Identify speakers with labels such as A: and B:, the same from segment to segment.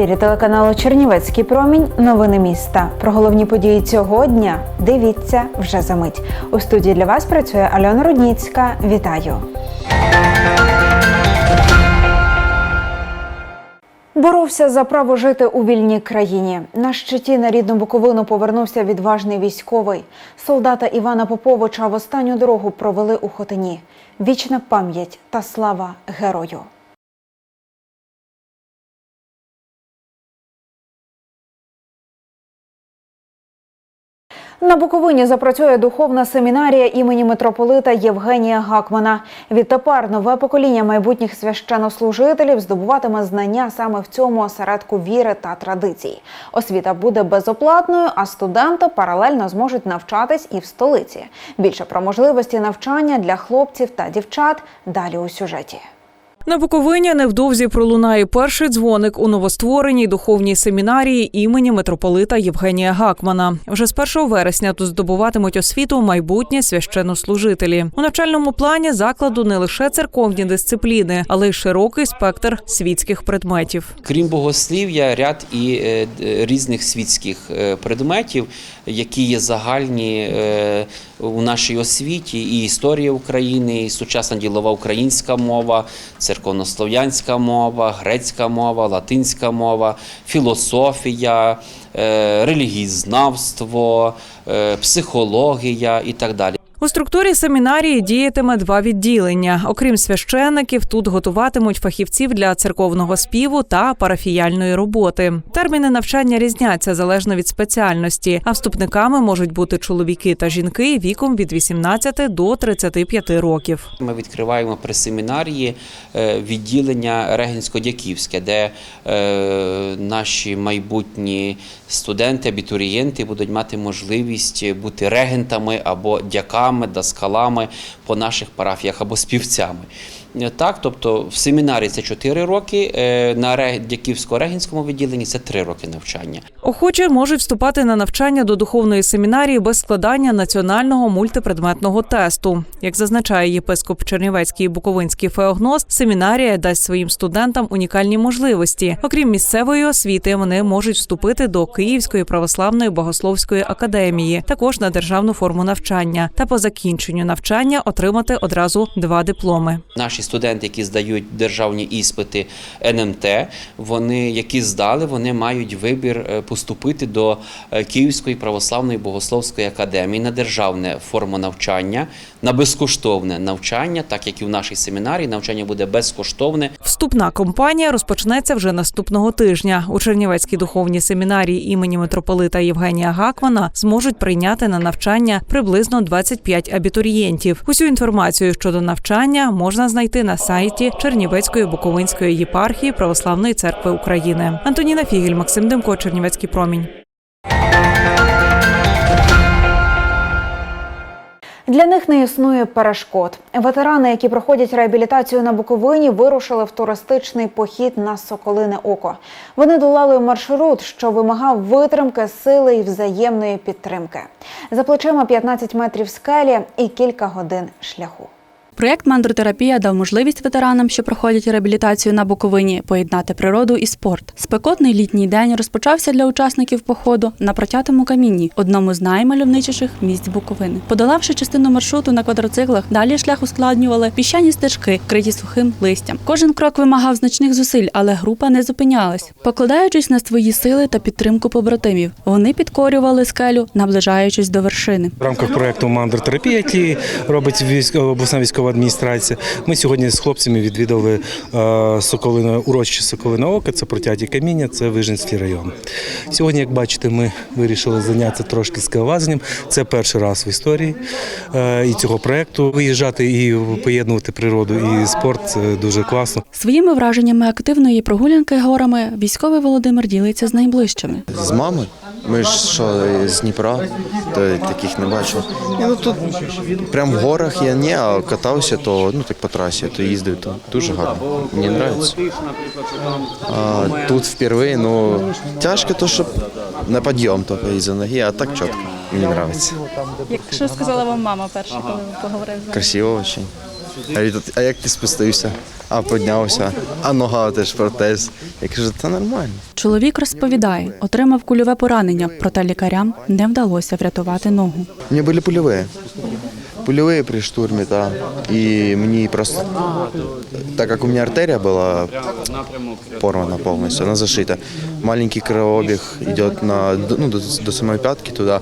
A: ефірі телеканалу Чернівецький промінь. Новини міста. Про головні події цього дня дивіться вже за мить. У студії для вас працює Альона Рудніцька. Вітаю. Боровся за право жити у вільній країні. На щиті на рідну Буковину повернувся відважний військовий. Солдата Івана Поповича в останню дорогу провели у Хотині. Вічна пам'ять та слава герою. На Буковині запрацює духовна семінарія імені митрополита Євгенія Гакмана. Відтепер нове покоління майбутніх священнослужителів здобуватиме знання саме в цьому осередку віри та традицій. Освіта буде безоплатною, а студенти паралельно зможуть навчатись і в столиці. Більше про можливості навчання для хлопців та дівчат далі у сюжеті.
B: На Буковині невдовзі пролунає перший дзвоник у новоствореній духовній семінарії імені митрополита Євгенія Гакмана. Вже з 1 вересня тут здобуватимуть освіту майбутні священнослужителі. У навчальному плані закладу не лише церковні дисципліни, але й широкий спектр світських предметів.
C: Крім богослів'я, ряд і е, різних світських е, предметів, які є загальні е, у нашій освіті, і історія України, і сучасна ділова українська мова, церковнослов'янська мова, грецька мова, латинська мова, філософія, е, релігієзнавство, е, психологія і так далі.
B: У структурі семінарії діятиме два відділення. Окрім священиків, тут готуватимуть фахівців для церковного співу та парафіяльної роботи. Терміни навчання різняться залежно від спеціальності, а вступниками можуть бути чоловіки та жінки віком від 18 до 35 років.
C: Ми відкриваємо при семінарії е, відділення Регенсько-Дяківське, де е, наші майбутні студенти, абітурієнти будуть мати можливість бути регентами або дяками, даскалами по наших парафіях або співцями. Е, Так, тобто в семінарі це 4 роки, е, на Ре- Дяківсько-Регенському відділенні це 3 роки навчання.
B: Охочі можуть вступати на навчання до духовної семінарії без складання національного мультипредметного тесту. Як зазначає єпископ Чернівецький і Буковинський феогноз, семінарія дасть своїм студентам унікальні можливості. Окрім місцевої освіти, вони можуть вступити до Київської православної богословської академії, також на державну форму навчання, та по закінченню навчання отримати одразу два дипломи.
C: Наші студенти, які здають державні іспити НМТ, вони, які здали, вони мають вибір е, поступити до е, Київської православної богословської академії на державне форму навчання, на безкоштовне навчання, так як і в нашій семінарії навчання буде безкоштовне.
B: Вступна кампанія розпочнеться вже наступного тижня. У Чернівецькій духовній семінарії імені митрополита Євгенія Гакмана зможуть прийняти на навчання приблизно 25 абітурієнтів. Усю інформацію щодо навчання можна знайти на сайті Чернівецької Буковинської єпархії Православної церкви України. Антоніна Фігель, Максим Демко, Чернівецький промінь.
A: Для них не існує перешкод. Ветерани, які проходять реабілітацію на Буковині, вирушили в туристичний похід на Соколине Око. Вони долали маршрут, що вимагав витримки, сили і взаємної підтримки. За плечима 15 метрів скелі і кілька годин шляху.
D: Проєкт мандротерапія дав можливість ветеранам, що проходять реабілітацію на Буковині, поєднати природу і спорт. Спекотний літній день розпочався для учасників походу на протятому камінні, одному з наймальовничіших місць Буковини. Подолавши частину маршруту на квадроциклах, далі шлях ускладнювали піщані стежки, вкриті сухим листям. Кожен крок вимагав значних зусиль, але група не зупинялась. Покладаючись на свої сили та підтримку побратимів, вони підкорювали скелю, наближаючись до вершини.
E: В рамках проекту мандротерапія, який робить військ- обласна військова адміністрація, ми сьогодні з хлопцями відвідали е, Соколине, урочище Соколине Око, це протяті каміння, це Вижницький район. Сьогодні, як бачите, ми вирішили зайнятися трошки скелелазанням. Це перший раз в історії е, і цього проекту. Виїжджати і поєднувати природу і спорт це дуже класно.
D: Своїми враженнями активної прогулянки горами військовий Володимир ділиться з найближчими.
F: З мами. Ми ж що з Дніпра, то таких не бачив. Ні, ну тут прям в горах я не, а катався, то ну так по трасі, то їздив, то дуже гарно. Мені подобається. А тут впервые, ну тяжко, то що на підйом тільки із-за ноги, а так чітко. Мені подобається.
D: Як що сказала вам мама перша, коли ви поговорили з
F: Красиво очень. А, як ти спустився? А піднявся, а нога теж протез. Я кажу, це нормально.
D: Чоловік розповідає, отримав кульове поранення, проте лікарям не вдалося врятувати ногу.
F: У меня были пулевые Пулевые при штурме, да. И мне просто, так как у меня артерия была порвана полностью, она зашита, маленький кровообег идет на, ну, до, до самой пятки туда,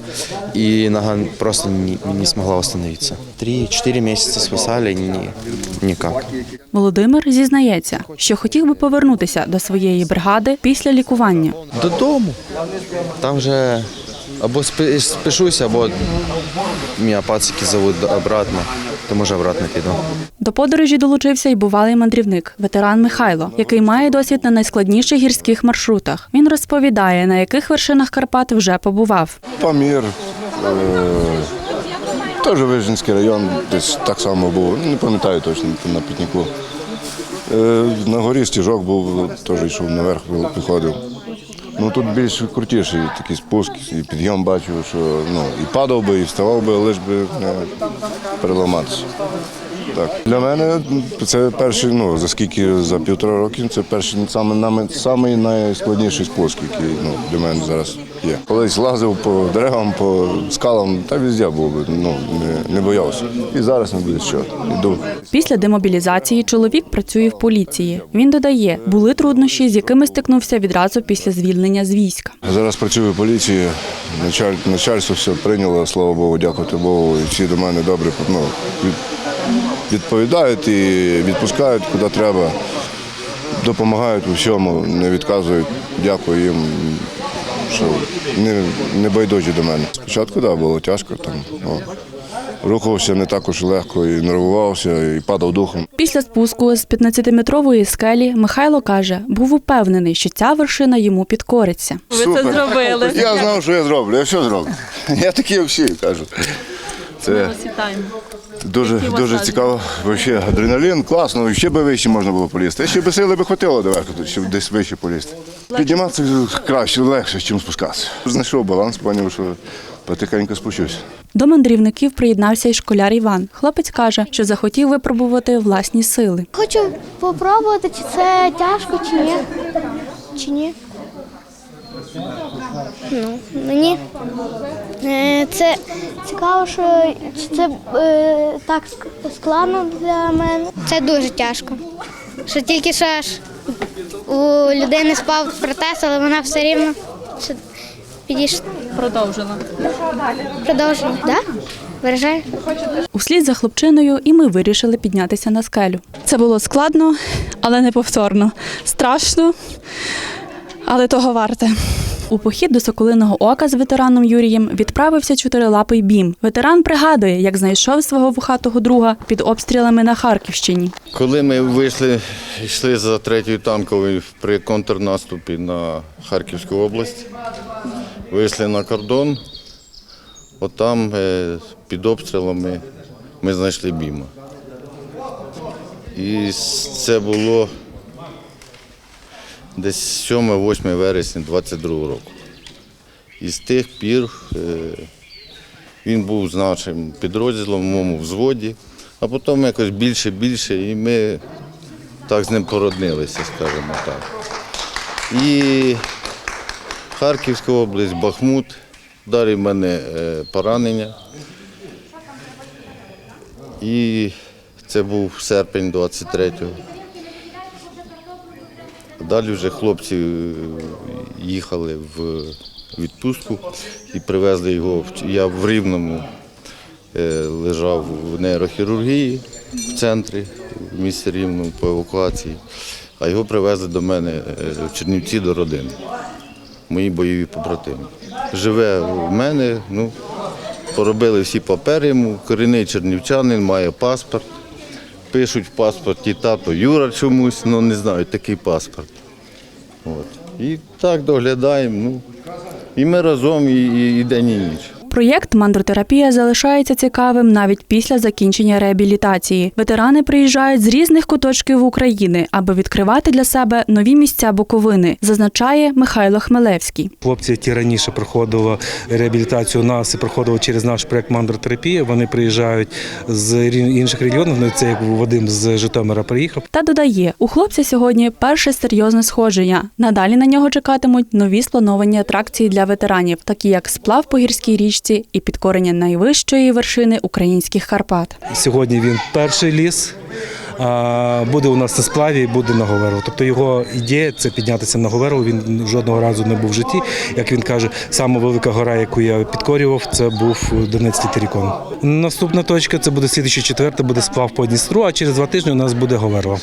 F: и нога просто не, не смогла восстановиться. Три-четыре месяца спасали, ни, никак.
D: Володимир зізнається, що хотів би повернутися до своєї бригади після лікування.
F: Додому. Там вже або спишусь, або мене пацики зовут обратно, то може обратно піду.
D: До подорожі долучився й бувалий мандрівник, ветеран Михайло, який має досвід на найскладніших гірських маршрутах. Він розповідає, на яких вершинах Карпат вже побував.
G: Памір. Е, теж Вижницький район, десь так само був. Не пам'ятаю точно на пітніку. Е, на горі стіжок був, теж йшов наверх, виходив. Ну тут більш крутіший такий спуск, і підйом бачив, що ну, і падав би, і вставав би, лиш би не переламатися. Так. Для мене це перший, ну за скільки за півтора роки, це перший саме, нами- самий найскладніший спуск, який ну, для мене зараз є. Колись лазив по деревам, по скалам, та везде був би, ну не, не боявся. І зараз не буде що. Іду.
D: Після демобілізації чоловік працює в поліції. Він додає, були труднощі, з якими стикнувся відразу після звільнення з війська.
G: Зараз працюю в поліції, началь, начальство все прийняло, слава Богу, дякувати Богу. І всі до мене добре ну, відповідають і відпускають куди треба, допомагають у всьому, не відказують. Дякую їм, що не, не байдужі до мене. Спочатку да, було тяжко. Там, ну, рухався не так уж легко і нервувався, і падав духом.
D: Після спуску з 15-метрової скелі Михайло каже, був упевнений, що ця вершина йому підкориться.
G: Ви Супер. зробили. Я знав, що я зроблю, я все зроблю. Я такі як всі кажу. Це дуже, дуже цікаво. Вообще адреналін, класно, ще би вище можна було полізти. Ще би сили би хватило доверху, щоб десь вище полізти. Підніматися краще, легше, ніж спускатися. Знайшов баланс, зрозумів, що потихеньку спущусь.
D: До мандрівників приєднався й школяр Іван. Хлопець каже, що захотів випробувати власні сили.
H: Хочу попробувати, чи це тяжко, чи ні. Чи ні? Ну, мені е, це цікаво, що це е, так складно для мене. Це дуже тяжко. Що тільки що аж у людини спав протез, але вона все рівно підійшла. Продовжила. Продовжила, так? Да? Виражає?
D: Услід за хлопчиною, і ми вирішили піднятися на скелю. Це було складно, але неповторно. Страшно, але того варте. У похід до Соколиного ока з ветераном Юрієм відправився чотирилапий бім. Ветеран пригадує, як знайшов свого вухатого друга під обстрілами на Харківщині.
I: Коли ми вийшли, йшли за третьою танковою при контрнаступі на Харківську область, вийшли на кордон, отам е, під обстрілами ми знайшли біма. І це було десь 7-8 вересня 22 року. І з тих пір е, він був з нашим підрозділом в моєму взводі, а потім якось більше, більше, і ми так з ним породнилися, скажімо так. І Харківська область, Бахмут, далі в мене е, поранення. І це був серпень 23-го. Далі вже хлопці е, їхали в відпустку і привезли його. Я в Рівному е, лежав в нейрохірургії в центрі в місті Рівному по евакуації, а його привезли до мене е, в Чернівці до родини. Мої бойові побратими. Живе в мене, ну, поробили всі папери йому, корінний чернівчанин, має паспорт. Пишуть в паспорті тато Юра чомусь, ну не знаю, такий паспорт. От. І так доглядаємо. Ну, і ми разом і, і, і день і ніч.
D: Проєкт мандротерапія залишається цікавим навіть після закінчення реабілітації. Ветерани приїжджають з різних куточків України, аби відкривати для себе нові місця Буковини, зазначає Михайло Хмелевський.
E: Хлопці, які раніше проходили реабілітацію у нас і проходили через наш проект мандротерапія, вони приїжджають з інших регіонів. Ну, це як Вадим з Житомира приїхав.
D: Та додає, у хлопця сьогодні перше серйозне сходження. Надалі на нього чекатимуть нові сплановані атракції для ветеранів, такі як сплав по гірській річці і підкорення найвищої вершини українських Карпат.
E: Сьогодні він перший ліс. Буде у нас на сплаві буде на Говерло. Тобто його ідея це піднятися на Говерло. Він жодного разу не був в житті. Як він каже, сама велика гора, яку я підкорював, це був Донецький Терікон. Наступна точка це буде слідчий четверта, буде сплав по Дністру, а через два тижні у нас буде Говерло.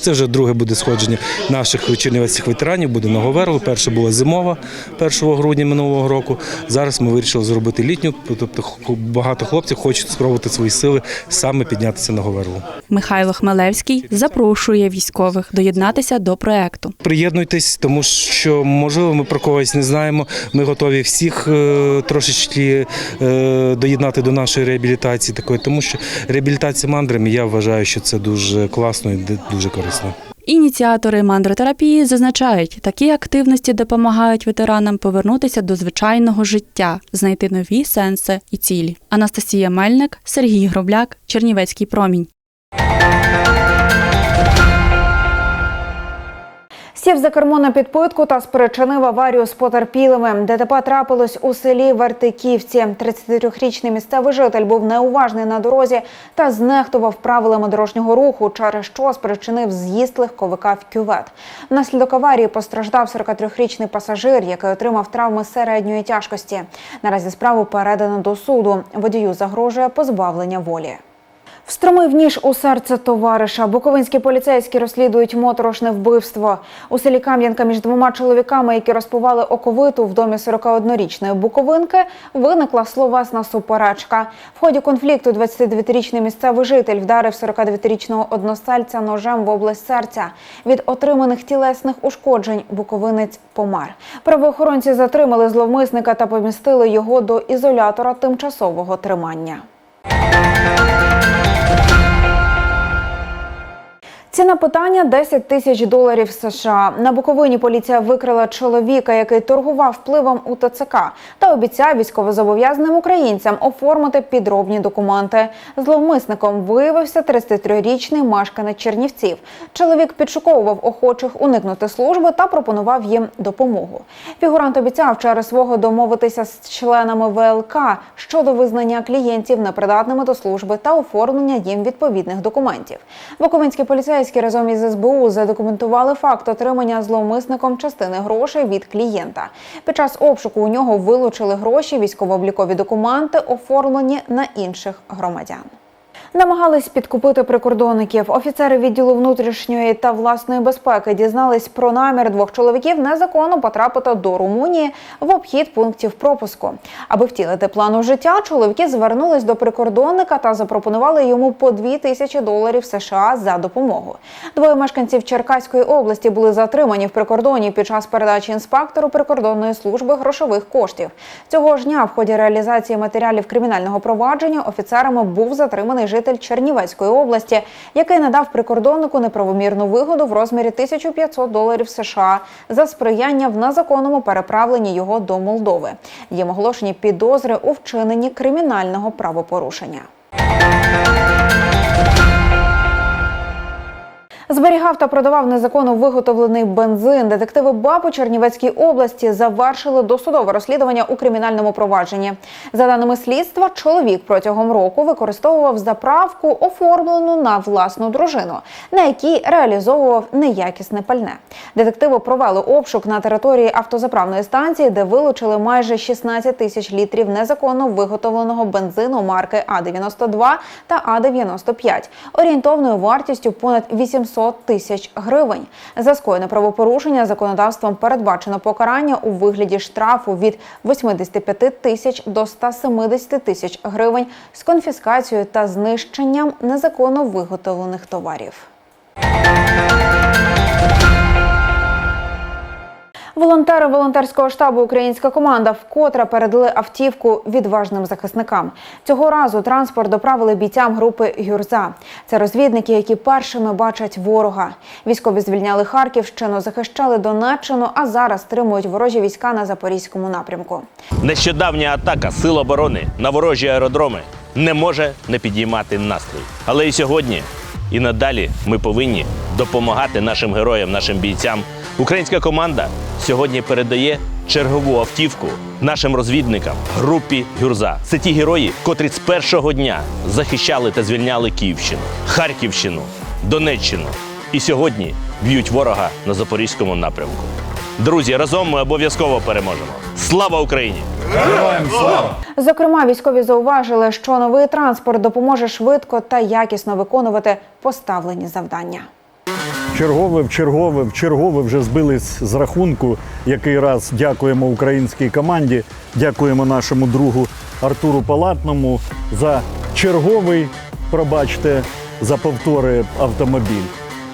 E: Це вже друге буде сходження наших чернівецьких ветеранів, буде на Говерло. Перша була зимова 1 грудня минулого року. Зараз ми вирішили зробити літню, тобто багато хлопців хочуть спробувати свої сили саме піднятися на Говерло.
D: Михайло Хмелевський запрошує військових доєднатися до проекту.
E: Приєднуйтесь, тому що можливо ми про когось не знаємо. Ми готові всіх е, трошечки е, доєднати до нашої реабілітації такої, тому що реабілітація мандрами я вважаю, що це дуже класно і дуже корисно.
D: Ініціатори мандротерапії зазначають, такі активності допомагають ветеранам повернутися до звичайного життя, знайти нові сенси і цілі. Анастасія Мельник, Сергій Гробляк, Чернівецький промінь.
A: Сів за кермо на підпитку та спричинив аварію з потерпілими. ДТП трапилось у селі Вертиківці. 33-річний місцевий житель був неуважний на дорозі та знехтував правилами дорожнього руху, через що спричинив з'їзд легковика в кювет. Внаслідок аварії постраждав 43-річний пасажир, який отримав травми середньої тяжкості. Наразі справу передано до суду. Водію загрожує позбавлення волі. Встромив ніж у серце товариша. Буковинські поліцейські розслідують моторошне вбивство. У селі Кам'янка між двома чоловіками, які розпивали оковиту в домі 41-річної буковинки, виникла словесна суперечка. В ході конфлікту 29-річний місцевий житель вдарив 49-річного односельця ножем в область серця. Від отриманих тілесних ушкоджень буковинець помер. Правоохоронці затримали зловмисника та помістили його до ізолятора тимчасового тримання. Thank you. Ціна питання 10 тисяч доларів США. На Буковині поліція викрила чоловіка, який торгував впливом у ТЦК та обіцяв військовозобов'язаним українцям оформити підробні документи. Зловмисником виявився 33-річний мешканець Чернівців. Чоловік підшуковував охочих уникнути служби та пропонував їм допомогу. Фігурант обіцяв через свого домовитися з членами ВЛК щодо визнання клієнтів непридатними до служби та оформлення їм відповідних документів. Буковинські поліцейські разом із СБУ задокументували факт отримання зловмисником частини грошей від клієнта. Під час обшуку у нього вилучили гроші, військово-облікові документи, оформлені на інших громадян. Намагались підкупити прикордонників. Офіцери відділу внутрішньої та власної безпеки дізнались про намір двох чоловіків незаконно потрапити до Румунії в обхід пунктів пропуску. Аби втілити план у життя, чоловіки звернулись до прикордонника та запропонували йому по 2 тисячі доларів США за допомогу. Двоє мешканців Черкаської області були затримані в прикордоні під час передачі інспектору прикордонної служби грошових коштів. Цього ж дня в ході реалізації матеріалів кримінального провадження офіцерами був затриманий житель Чернівецької області, який надав прикордоннику неправомірну вигоду в розмірі 1500 доларів США за сприяння в незаконному переправленні його до Молдови. Їм оголошені підозри у вчиненні кримінального правопорушення. Зберігав та продавав незаконно виготовлений бензин. Детективи БАП у Чернівецькій області завершили досудове розслідування у кримінальному провадженні. За даними слідства, чоловік протягом року використовував заправку, оформлену на власну дружину, на якій реалізовував неякісне пальне. Детективи провели обшук на території автозаправної станції, де вилучили майже 16 тисяч літрів незаконно виготовленого бензину марки А92 та А95 орієнтовною вартістю понад 800 тисяч гривень. За скоєне правопорушення законодавством передбачено покарання у вигляді штрафу від 85 тисяч до 170 тисяч гривень з конфіскацією та знищенням незаконно виготовлених товарів. Волонтери волонтерського штабу Українська команда вкотре передали автівку відважним захисникам. Цього разу транспорт доправили бійцям групи Гюрза. Це розвідники, які першими бачать ворога. Військові звільняли Харківщину, захищали Донеччину, а зараз стримують ворожі війська на запорізькому напрямку.
J: Нещодавня атака сил оборони на ворожі аеродроми не може не підіймати настрій. Але і сьогодні, і надалі ми повинні допомагати нашим героям, нашим бійцям. Українська команда сьогодні передає чергову автівку нашим розвідникам групі Гюрза. Це ті герої, котрі з першого дня захищали та звільняли Київщину, Харківщину, Донеччину. І сьогодні б'ють ворога на запорізькому напрямку. Друзі, разом ми обов'язково переможемо. Слава Україні!
A: Зокрема, військові зауважили, що новий транспорт допоможе швидко та якісно виконувати поставлені завдання.
K: Чергове в чергове в чергове вже збились з рахунку. Який раз дякуємо українській команді, дякуємо нашому другу Артуру Палатному за черговий, пробачте, за повтори автомобіль.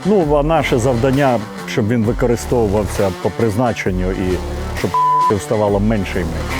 K: Ну а наше завдання, щоб він використовувався по призначенню і щоб ставало менше і менше.